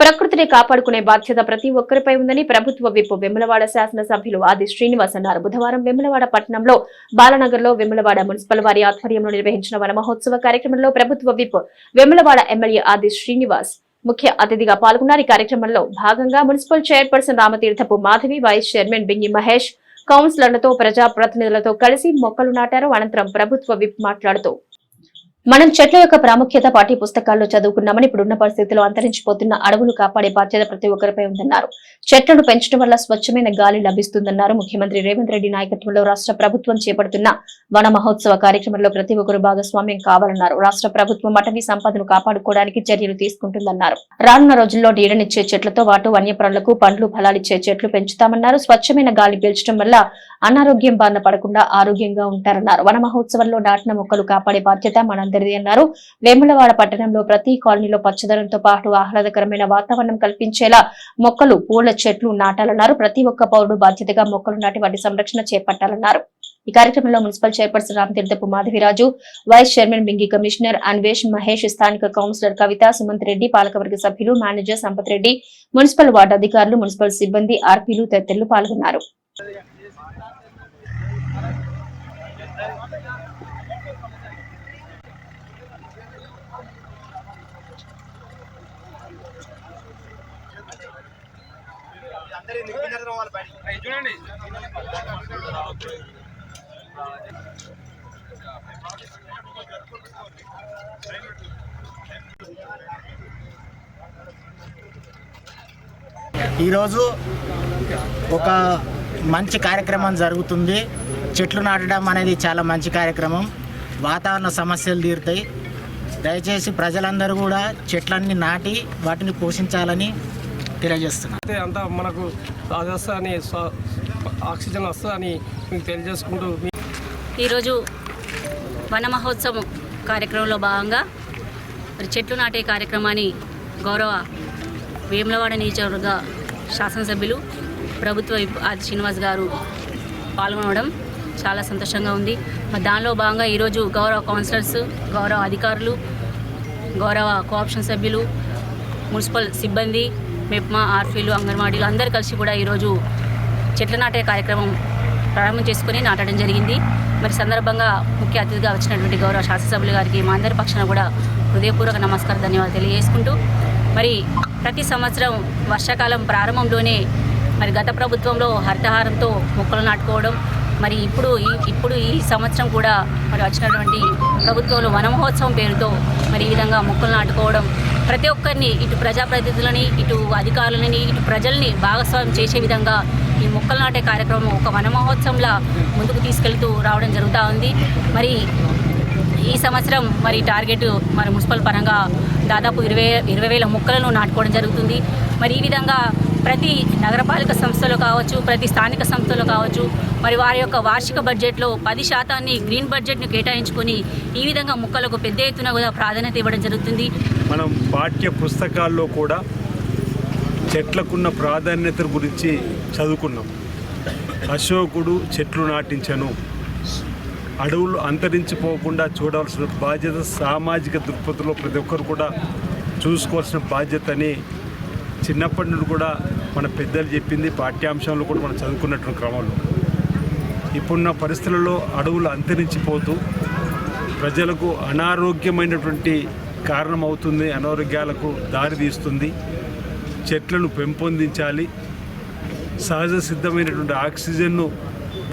ప్రకృతిని కాపాడుకునే బాధ్యత ప్రతి ఒక్కరిపై ఉందని ప్రభుత్వ విప్ వెములవాడ శాసనసభ్యులు ఆది శ్రీనివాస్ అన్నారు. బుధవారం వెములవాడ పట్టణంలో బాలనగర్లో వెములవాడ మున్సిపల్ వారి ఆధ్వర్యంలో నిర్వహించిన వన మహోత్సవ కార్యక్రమంలో ప్రభుత్వ విప్ వెములవాడ ఎమ్మెల్యే ఆది శ్రీనివాస్ ముఖ్య అతిథిగా పాల్గొన్నారు. ఈ కార్యక్రమంలో భాగంగా municipal chairperson Ramatheerthapu Madhavi vice chairman Bingi Mahesh కౌన్సిలర్లతో ప్రజా ప్రతినిధులతో కలిసి మొక్కలు నాటారు. అనంతరం ప్రభుత్వ విప్ మాట్లాడుతూ మనం చెట్ల యొక్క ప్రాముఖ్యత పాఠ్య పుస్తకాల్లో చదువుకున్నామని ఇప్పుడున్న పరిస్థితిలో అంతరించిపోతున్న అడవులు కాపాడే బాధ్యత ప్రతి ఒక్కరిపై ఉందన్నారు. చెట్లను పెంచడం వల్ల స్వచ్ఛమైన గాలి లభిస్తుందన్నారు ముఖ్యమంత్రి రేవంత్ రెడ్డి నాయకత్వంలో రాష్ట్ర ప్రభుత్వం చేపడుతున్న వన మహోత్సవ కార్యక్రమంలో ప్రతి ఒక్కరు భాగస్వామ్యం కావాలన్నారు. రాష్ట్ర ప్రభుత్వం అటవీ సంపదను కాపాడుకోవడానికి చర్యలు తీసుకుంటుందన్నారు. రానున్న రోజుల్లో నీడనిచ్చే చెట్లతో పాటు వన్యప్రాణులకు పండ్లు ఫలాలిచ్చే చెట్లు పెంచుతామన్నారు. స్వచ్ఛమైన గాలి పీల్చడం వల్ల అనారోగ్యం బారిన పడకుండా ఆరోగ్యంగా ఉంటారన్నారు. వన మహోత్సవంలో నాటిన మొక్కలు కాపాడే బాధ్యత మనందరిది అన్నారు. వేములవాడ పట్టణంలో ప్రతి కాలనీలో పచ్చదనంతో పాటు ఆహ్లాదకరమైన వాతావరణం కల్పించేలా మొక్కలు పూల చెట్లు నాటాలన్నారు. ప్రతి ఒక్క పౌరుడు బాధ్యతగా మొక్కలు నాటి వాటి సంరక్షణ చేపట్టాలన్నారు. ఈ కార్యక్రమంలో municipal chairperson Ramatheerthapu Madhaviraju vice chairman Bingi commissioner Anvesh Mahesh స్థానిక కౌన్సిలర్ కవిత సుమంత్ రెడ్డి పాలకవర్గ సభ్యులు manager Sampath Reddy municipal ward అధికారులు మున్సిపల్ సిబ్బంది ఆర్పీలు తదితరులు పాల్గొన్నారు. ఈరోజు ఒక మంచి కార్యక్రమం జరుగుతుంది. చెట్లు నాటడం అనేది చాలా మంచి కార్యక్రమం. వాతావరణ సమస్యలు తీరుతాయి. దయచేసి ప్రజలందరూ కూడా చెట్లన్నీ నాటి వాటిని పోషించాలని తెలియజేస్తున్నాను అయితే అంతా మనకు అది వస్తుందని ఆక్సిజన్ వస్తుందని మీకు తెలియజేసుకుంటూ ఈరోజు వన మహోత్సవం కార్యక్రమంలో భాగంగా మరి చెట్లు నాటే కార్యక్రమాన్ని గౌరవ వేములవాడ నియోజకవర్గ శాసనసభ్యులు ప్రభుత్వ ఆది శ్రీనివాస్ గారు పాల్గొనడం చాలా సంతోషంగా ఉంది. మరి దానిలో భాగంగా ఈరోజు గౌరవ కౌన్సిలర్స్ గౌరవ అధికారులు గౌరవ కోఆప్షన్ సభ్యులు మున్సిపల్ సిబ్బంది మెప్మా ఆర్ఫీలు అంగన్వాడీలు అందరు కలిసి కూడా ఈరోజు చెట్ల నాటే కార్యక్రమం ప్రారంభం చేసుకుని నాటడం జరిగింది. మరి సందర్భంగా ముఖ్య అతిథిగా వచ్చినటువంటి గౌరవ శాసనసభ్యులు గారికి మా అందరి పక్షాన కూడా హృదయపూర్వక నమస్కారం ధన్యవాదాలు తెలియజేసుకుంటూ మరి ప్రతి సంవత్సరం వర్షాకాలం ప్రారంభంలోనే మరి గత ప్రభుత్వంలో హరితహారంతో మొక్కలు నాటుకోవడం మరి ఇప్పుడు ఈ ఇప్పుడు ఈ సంవత్సరం కూడా మరి వచ్చినటువంటి ప్రభుత్వంలో వనమహోత్సవం పేరుతో మరి ఈ విధంగా మొక్కలు నాటుకోవడం ప్రతి ఒక్కరిని ఇటు ప్రజాప్రతినిధులని ఇటు అధికారులని ఇటు ప్రజల్ని భాగస్వామ్యం చేసే విధంగా ఈ మొక్కలు నాటే కార్యక్రమం ఒక వనమహోత్సవంలా ముందుకు తీసుకెళ్తూ రావడం జరుగుతూ ఉంది. మరి ఈ సంవత్సరం మరి టార్గెట్ మరి మున్సిపల్ పరంగా దాదాపు ఇరవై ఇరవై వేల మొక్కలను నాటుకోవడం జరుగుతుంది. మరి ఈ విధంగా ప్రతి నగరపాలక సంస్థలు కావచ్చు ప్రతి స్థానిక సంస్థలు కావచ్చు మరి వారి యొక్క వార్షిక బడ్జెట్లో పది శాతాన్ని గ్రీన్ బడ్జెట్ను కేటాయించుకొని ఈ విధంగా మొక్కలకు పెద్ద ఎత్తున కూడా ప్రాధాన్యత ఇవ్వడం జరుగుతుంది. మనం పాఠ్య పుస్తకాల్లో కూడా చెట్లకున్న ప్రాధాన్యత గురించి చదువుకున్నాం. అశోకుడు చెట్లు నాటించను. అడవులు అంతరించిపోకుండా చూడవలసిన బాధ్యత సామాజిక దృక్పథంలో ప్రతి ఒక్కరు కూడా చూసుకోవాల్సిన బాధ్యత అని చిన్నప్పటి నుండి కూడా మన పెద్దలు చెప్పింది పాఠ్యాంశాలు కూడా మనం చదువుకున్నటువంటి క్రమంలో. ఇప్పుడున్న పరిస్థితులలో అడవులు అంతరించిపోతూ ప్రజలకు అనారోగ్యమైనటువంటి కారణమవుతుంది అనారోగ్యాలకు దారి తీస్తుంది. చెట్లను పెంపొందించాలి. సహజ సిద్ధమైనటువంటి ఆక్సిజన్ను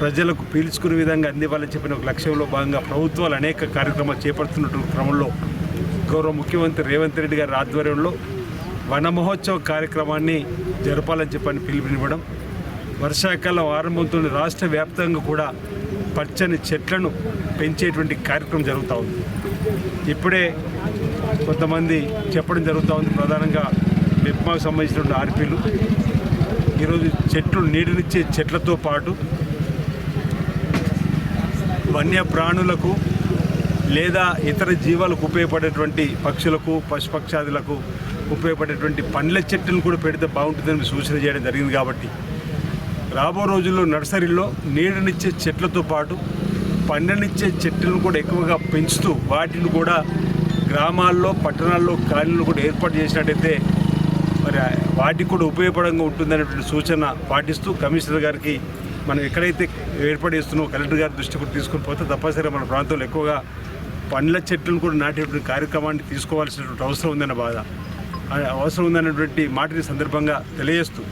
ప్రజలకు పీల్చుకునే విధంగా అందివ్వాలని చెప్పిన ఒక లక్ష్యంలో భాగంగా ప్రభుత్వాలు అనేక కార్యక్రమాలు చేపడుతున్నటువంటి క్రమంలో గౌరవ ముఖ్యమంత్రి రేవంత్ రెడ్డి గారి ఆధ్వర్యంలో వన మహోత్సవ కార్యక్రమాన్ని జరపాలని చెప్పని పిలుపునివ్వడం వర్షాకాలం ఆరంభంతో రాష్ట్ర వ్యాప్తంగా కూడా పచ్చని చెట్లను పెంచేటువంటి కార్యక్రమం జరుగుతూ ఉంది. ఇప్పుడే కొంతమంది చెప్పడం జరుగుతూ ఉంది. ప్రధానంగా మిప్మాకు సంబంధించినటువంటి ఆర్పీలు. ఈరోజు చెట్లు నీడనిచ్చే చెట్లతో పాటు వన్యప్రాణులకు లేదా ఇతర జీవాలకు ఉపయోగపడేటువంటి పక్షులకు పశుపక్షాదులకు ఉపయోగపడేటువంటి పండ్ల చెట్లను కూడా పెడితే బాగుంటుందని సూచన చేయడం జరిగింది కాబట్టి రాబో రోజుల్లో నర్సరీలో నీడనిచ్చే చెట్లతో పాటు పండనిచ్చే చెట్లను కూడా ఎక్కువగా పెంచుతూ వాటిని కూడా గ్రామాల్లో పట్టణాల్లో కాలనీలు కూడా ఏర్పాటు చేసినట్టయితే మరి వాటికి కూడా ఉపయోగపడంగా ఉంటుందనేటువంటి సూచన పాటిస్తూ కమిషనర్ గారికి మనం ఎక్కడైతే ఏర్పాటు చేస్తున్నామో కలెక్టర్ గారి దృష్టి కూడా తీసుకుని పోతే తప్పనిసరిగా మన ప్రాంతంలో ఎక్కువగా పండ్ల చెట్లను కూడా నాటేటువంటి కార్యక్రమాన్ని తీసుకోవాల్సినటువంటి అవసరం ఉందన్న బాధ అవసరం ఉందన్నటువంటి మాటని సందర్భంగా తెలియజేస్తూ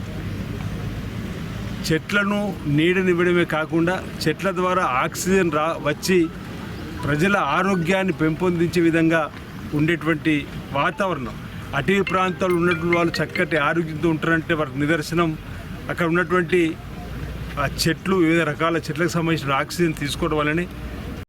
చెట్లను నీడనివ్వడమే కాకుండా చెట్ల ద్వారా ఆక్సిజన్ రా వచ్చి ప్రజల ఆరోగ్యాన్ని పెంపొందించే విధంగా ఉండేటువంటి వాతావరణం. అటవీ ప్రాంతాలు ఉన్నటువంటి వాళ్ళు చక్కటి ఆరోగ్యంతో ఉంటారంటే వారికి నిదర్శనం. అక్కడ ఉన్నటువంటి ఆ చెట్లు వివిధ రకాల చెట్లకు సంబంధించిన ఆక్సిజన్ తీసుకోవడం వల్లనే